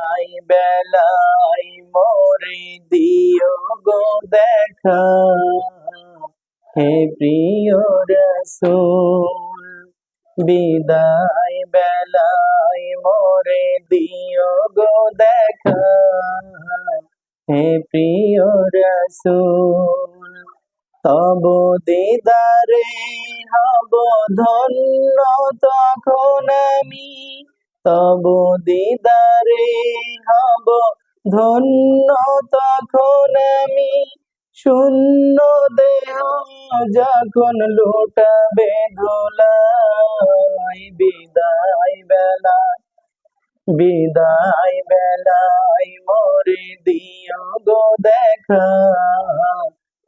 বিদায় বেলায় মোরে দিও গো দেখা। হে প্রিয় রসুল, বিদায় বেলায় মোরে দিও গো দেখা। হে প্রিয় রসুল, তব দিদারে হব ধন্য তখন আমি। তব দিদারে হব ধন্য তখন আমি। শূন্য দেহ যখন লুটাবে ধুলাই, বিদায় বেলা, বিদায় বেলায় মোরে দিও গো দেখা,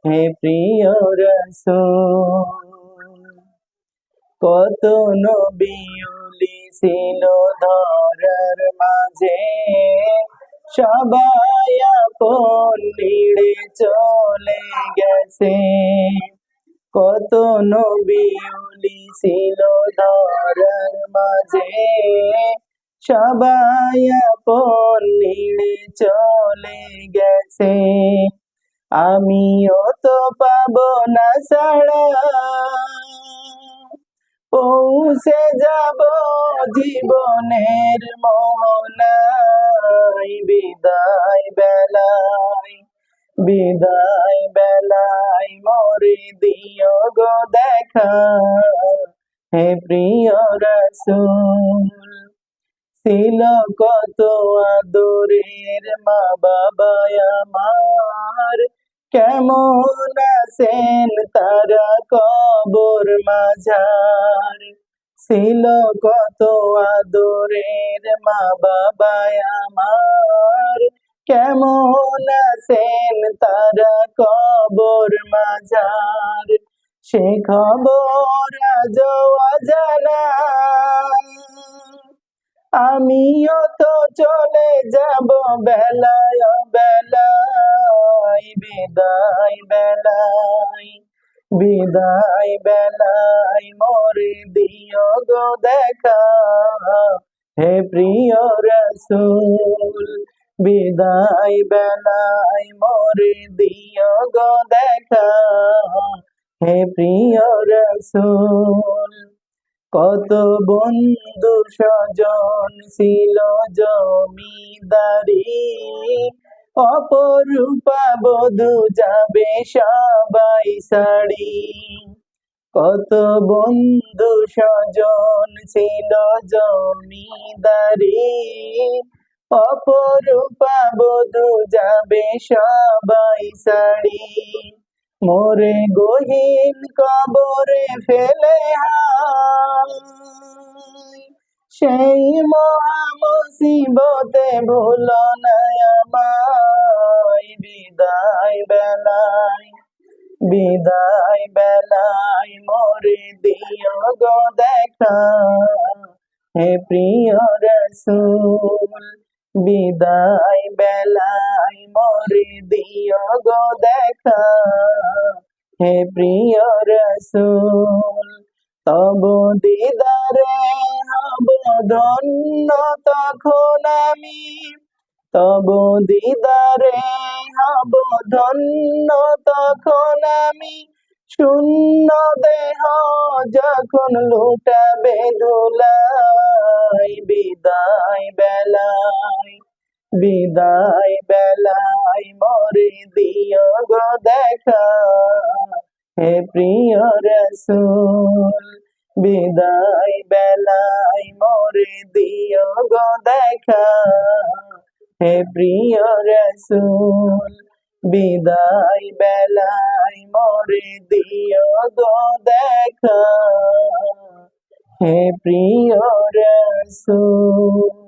হে প্রিয় রসুল। কত নবিউলি ছিল ধরার মাঝে। সবাই নিড়ে চলে গেছে। কত নবিউলি ছিল ধরার মাঝে। সবাই নিড়ে চলে গেছে। আমিও তো পাবো না ছাড়া। পৌঁছে যাব জীবনের মোহনায়। বিদায় বেলায় বিদায় বেলায় মরে দিও গো দেখা। হে প্রিয় রসুল, ছিল কত আদরের মা বাবা আমার। কেমন আছেন তারা কবর মাঝার? ছিল কত আদরের মা বাবা আমার। কেমন আছেন তারা কবর মাঝার? সে খবর আজ অজানা। আমিও তো চলে যাব বেলায় বিদায় বেলায় বিদায় বেলায় মোরে দিও গো দেখা। হে প্রিয় রসুল, বিদায় বেলায় মোরে দিও গো দেখা। হে প্রিয় রসুল, কত বন্ধু স্বজন ছিল জমিদারি। অপরূপা বধু যাবে সবাই শাড়ি কত বন্ধু স্বজন ছিল জমিদারি। অপরূপা বধু যাবে সবাই শাড়ি মোরে গহীন কবরে ফেলে হায় সেই মহা মুসিবতে ভুল না আমায়। বিদায় বেলায় বিদায় বেলায় মোরে দিও গো দেখা। হে প্রিয় রসুল, বিদায় বেলায় মোরে দিও গো দেখা। হে প্রিয় রসুল, তব দিদারে ধন্য তখন আমি, তব দিদারে হব ধন্য তখন আমি। শূন্য দেহ যখন লুটাবে ধুলাই, বিদায় বেলায় বিদায় বেলায় মরে দিও গো দেখা, হে প্রিয় রসুল। বিদায় বেলায় মরে দিও গো দেখা। হে প্রিয় রসুল, বিদায় বেলায় মরে দিও গো দেখা। হে প্রিয় রসুল।